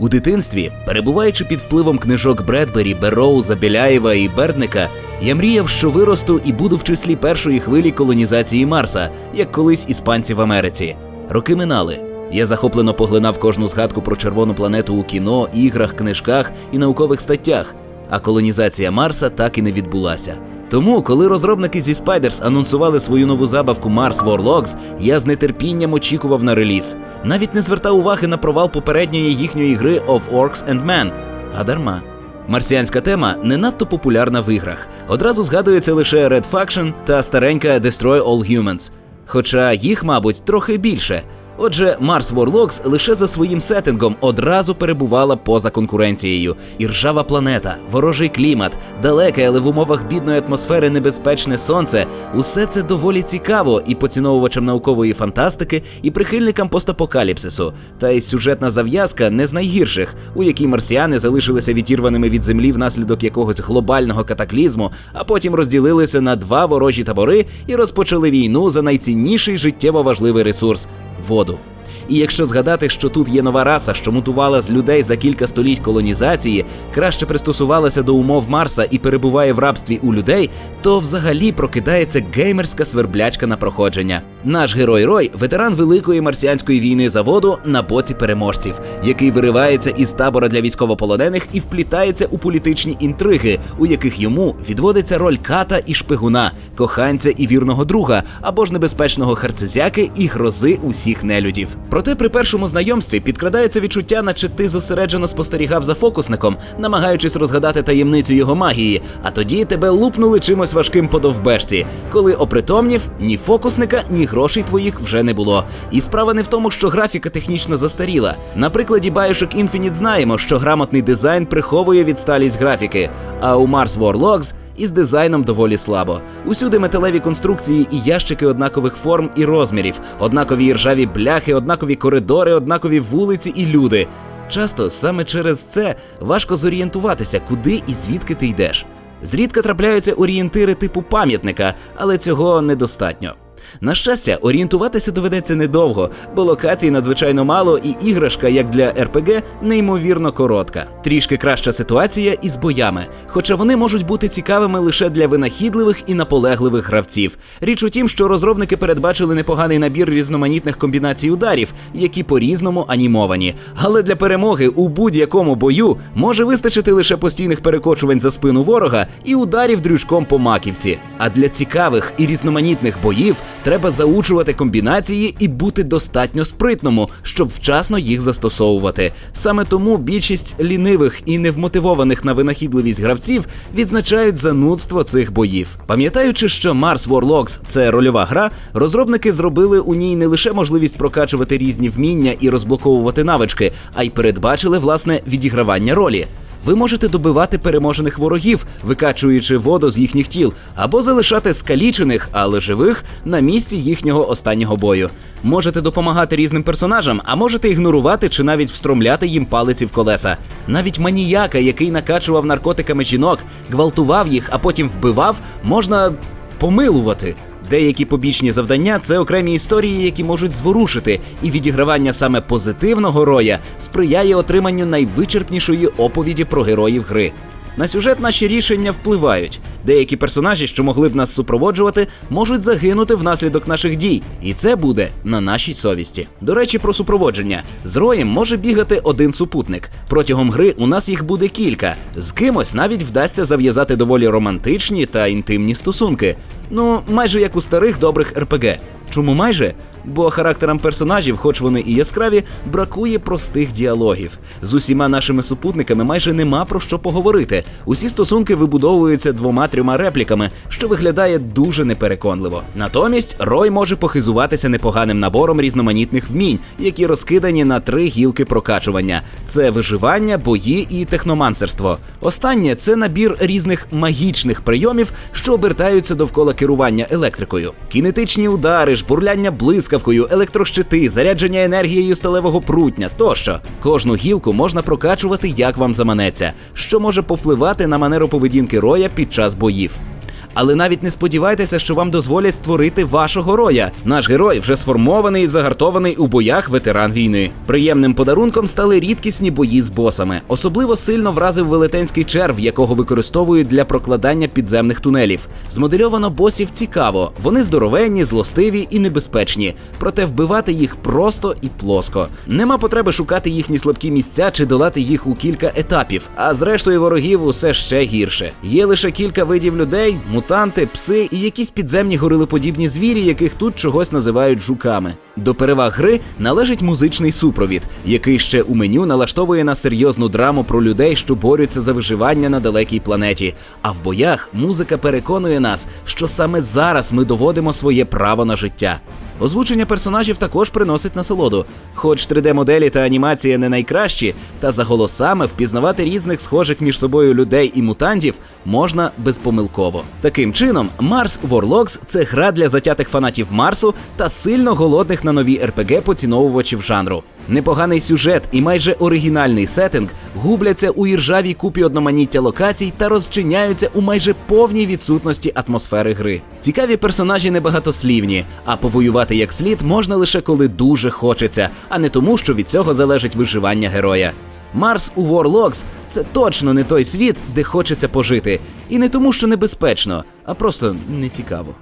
У дитинстві, перебуваючи під впливом книжок Бредбері, Бероуза, Біляєва і Бердника, я мріяв, що виросту і буду в числі першої хвилі колонізації Марса, як колись іспанці в Америці. Роки минали. Я захоплено поглинав кожну згадку про червону планету у кіно, іграх, книжках і наукових статтях, а колонізація Марса так і не відбулася. Тому, коли розробники зі Spiders анонсували свою нову забавку Mars Warlocks, я з нетерпінням очікував на реліз. Навіть не звертав уваги на провал попередньої їхньої гри Of Orcs and Men. А дарма. Марсіанська тема не надто популярна в іграх. Одразу згадується лише Red Faction та старенька Destroy All Humans. Хоча їх, мабуть, трохи більше. Отже, Mars Warlocks лише за своїм сеттингом одразу перебувала поза конкуренцією. І ржава планета, ворожий клімат, далеке, але в умовах бідної атмосфери небезпечне сонце усе це доволі цікаво і поціновувачам наукової фантастики, і прихильникам постапокаліпсису. Та й сюжетна зав'язка не з найгірших, у якій марсіани залишилися відірваними від землі внаслідок якогось глобального катаклізму, а потім розділилися на два ворожі табори і розпочали війну за найцінніший життєво важливий ресурс воду. І якщо згадати, що тут є нова раса, що мутувала з людей за кілька століть колонізації, краще пристосувалася до умов Марса і перебуває в рабстві у людей, то взагалі прокидається геймерська сверблячка на проходження. Наш герой Рой ветеран великої марсіанської війни заводу на боці переможців, який виривається із табора для військовополонених і вплітається у політичні інтриги, у яких йому відводиться роль ката і шпигуна, коханця і вірного друга, або ж небезпечного харцезяки і грози усіх нелюдів. Проте при першому знайомстві підкрадається відчуття, наче ти зосереджено спостерігав за фокусником, намагаючись розгадати таємницю його магії, а тоді тебе лупнули чимось важким по довбешці, коли опритомнів ні фокусника, ні грошей твоїх вже не було. І справа не в тому, що графіка технічно застаріла. На прикладі Bioshock Infinite знаємо, що грамотний дизайн приховує відсталість графіки, а у Mars Warlocks із дизайном доволі слабо. Усюди металеві конструкції і ящики однакових форм і розмірів, однакові іржаві бляхи, однакові коридори, однакові вулиці і люди. Часто саме через це важко зорієнтуватися, куди і звідки ти йдеш. Зрідка трапляються орієнтири типу пам'ятника, але цього недостатньо. На щастя, орієнтуватися доведеться недовго, бо локацій надзвичайно мало, і іграшка, як для РПГ, неймовірно коротка. Трішки краща ситуація із боями, хоча вони можуть бути цікавими лише для винахідливих і наполегливих гравців. Річ у тім, що розробники передбачили непоганий набір різноманітних комбінацій ударів, які по-різному анімовані. Але для перемоги у будь-якому бою може вистачити лише постійних перекочувань за спину ворога і ударів дрючком по маківці. А для цікавих і різноманітних боїв треба заучувати комбінації і бути достатньо спритному, щоб вчасно їх застосовувати. Саме тому більшість лінивих і невмотивованих на винахідливість гравців відзначають занудство цих боїв. Пам'ятаючи, що Mars Warlocks – це рольова гра, розробники зробили у ній не лише можливість прокачувати різні вміння і розблоковувати навички, а й передбачили власне відігравання ролі. Ви можете добивати переможених ворогів, викачуючи воду з їхніх тіл, або залишати скалічених, але живих на місці їхнього останнього бою. Можете допомагати різним персонажам, а можете ігнорувати чи навіть встромляти їм палиці в колеса. Навіть маніяка, який накачував наркотиками жінок, гвалтував їх, а потім вбивав, можна помилувати. Деякі побічні завдання це окремі історії, які можуть зворушити, і відігравання саме позитивного роя сприяє отриманню найвичерпнішої оповіді про героїв гри. На сюжет наші рішення впливають. Деякі персонажі, що могли б нас супроводжувати, можуть загинути внаслідок наших дій, і це буде на нашій совісті. До речі, про супроводження з роєм може бігати один супутник. Протягом гри у нас їх буде кілька. З кимось навіть вдасться зав'язати доволі романтичні та інтимні стосунки. Ну, майже як у старих добрих РПГ. Чому майже? Бо характерам персонажів, хоч вони і яскраві, бракує простих діалогів. З усіма нашими супутниками майже нема про що поговорити. Усі стосунки вибудовуються двома-трьома репліками, що виглядає дуже непереконливо. Натомість Рой може похизуватися непоганим набором різноманітних вмінь, які розкидані на три гілки прокачування: це виживання, бої і техномансерство. Останнє це набір різних магічних прийомів, що обертаються довкола керування електрикою. Кінетичні удари, жбурляння блискавкою, електрощити, зарядження енергією сталевого прутня тощо. Кожну гілку можна прокачувати як вам заманеться, що може повпливати на манеру поведінки роя під час боїв. Але навіть не сподівайтеся, що вам дозволять створити вашого роя. Наш герой вже сформований і загартований у боях ветеран війни. Приємним подарунком стали рідкісні бої з босами. Особливо сильно вразив велетенський черв, якого використовують для прокладання підземних тунелів. Змодельовано босів цікаво. Вони здоровенні, злостиві і небезпечні. Проте вбивати їх просто і плоско. Нема потреби шукати їхні слабкі місця чи долати їх у кілька етапів. А зрештою ворогів усе ще гірше. Є лише кілька видів людей, мутанти, пси і якісь підземні горилоподібні звірі, яких тут чогось називають жуками. До переваг гри належить музичний супровід, який ще у меню налаштовує на серйозну драму про людей, що борються за виживання на далекій планеті. А в боях музика переконує нас, що саме зараз ми доводимо своє право на життя. Озвучення персонажів також приносить насолоду. Хоч 3D-моделі та анімація не найкращі, та за голосами впізнавати різних схожих між собою людей і мутантів можна безпомилково. Таким чином, Mars Warlocks – це гра для затятих фанатів Марсу та сильно голодних на нові РПГ поціновувачів жанру. Непоганий сюжет і майже оригінальний сеттинг губляться у іржавій купі одноманіття локацій та розчиняються у майже повній відсутності атмосфери гри. Цікаві персонажі небагатослівні, а повоювати як слід можна лише коли дуже хочеться, а не тому, що від цього залежить виживання героя. Марс у Warlocks – це точно не той світ, де хочеться пожити, і не тому, що небезпечно, а просто не цікаво.